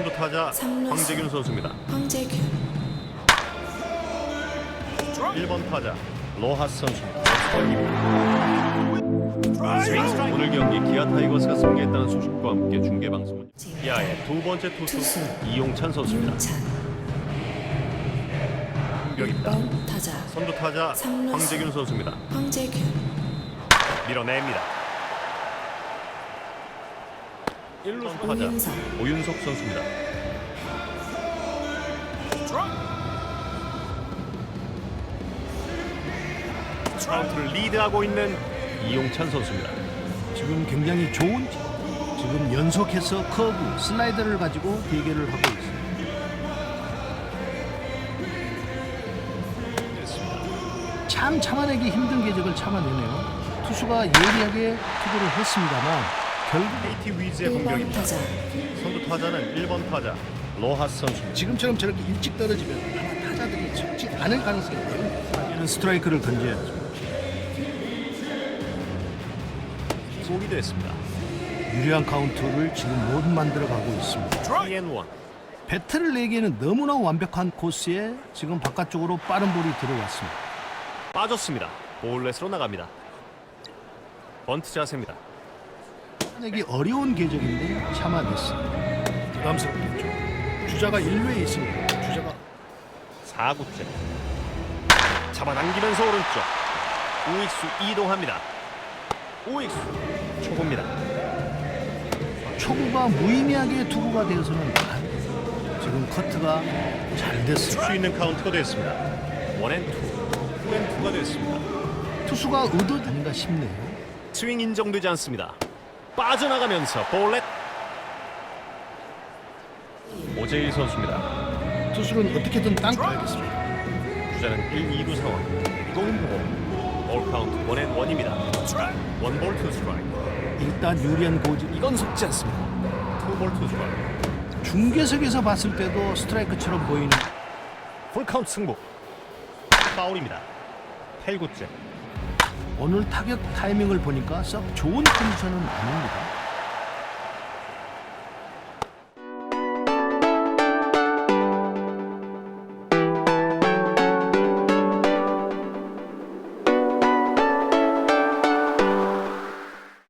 선두 타자 삼루수. 황재균 선수입니다. 황재균 1번 타자 로하스 선수입니다. 오늘 경기 기아 타이거스가 승리했다는 소식과 함께 중계 방송은 기아의 두 번째 투수 투수. 이용찬 선수입니다. 이용찬 공격입니다. 6번 타자 선두 타자. 황재균 선수입니다. 황재균 밀어냅니다. 1루 타자 오윤석 오윤석 선수입니다. 카운트를 리드하고 있는 이용찬 선수입니다. 지금 굉장히 좋은 지금 연속해서 커브 슬라이더를 가지고 대결을 하고 있습니다. 참 참아내기 힘든 궤적을 참아내네요. 투수가 예리하게 투구를 했습니다만 결국 KT 위즈의 1번 공격입니다. 타자 선두 타자는 1번 타자 로하스 선수입니다. 지금처럼 저렇게 일찍 떨어지면 아마 타자들이 죽지 않을 가능성이 매우 높아요. 이는 스트라이크를 던져야죠. 골이 됐습니다. 유리한 카운트를 지금 못 만들어가고 있습니다. 3앤1 배트를 내기에는 너무나 완벽한 코스에 지금 바깥쪽으로 빠른 볼이 들어왔습니다. 빠졌습니다. 볼넷으로 나갑니다. 번트 자세입니다. 내기 어려운 궤적인데 참아냈습니다. 부담스럽겠죠. 주자가 1루에 있습니다. 주자가 4구째 잡아당기면서 오른쪽 우익수 이동합니다. 우익수 초구입니다. 초구가 무의미하게 투구가 되어서는 안 지금 커트가 잘 됐습니다. 수 있는 카운트가 됐습니다. 원앤투 투앤투가 됐습니다. 투수가 의도 아닌가 싶네요. 스윙 인정되지 않습니다. 빠져나가면서 볼넷 오재일 선수입니다. 투수는 어떻게든 땅 가야겠습니다. 주자는 1, 2루 상황. 이공인 보고 볼 카운트 원앤 원입니다. 원볼 투 스트라이크. 일단 유리한 고지 이건 속지 않습니다. 투볼 투 스트라이크. 중계석에서 봤을 때도 스트라이크처럼 보이는 풀 카운트 승부. 파울입니다. 8구째. 오늘 타격 타이밍을 보니까 썩 좋은 컨디션은 아닙니다.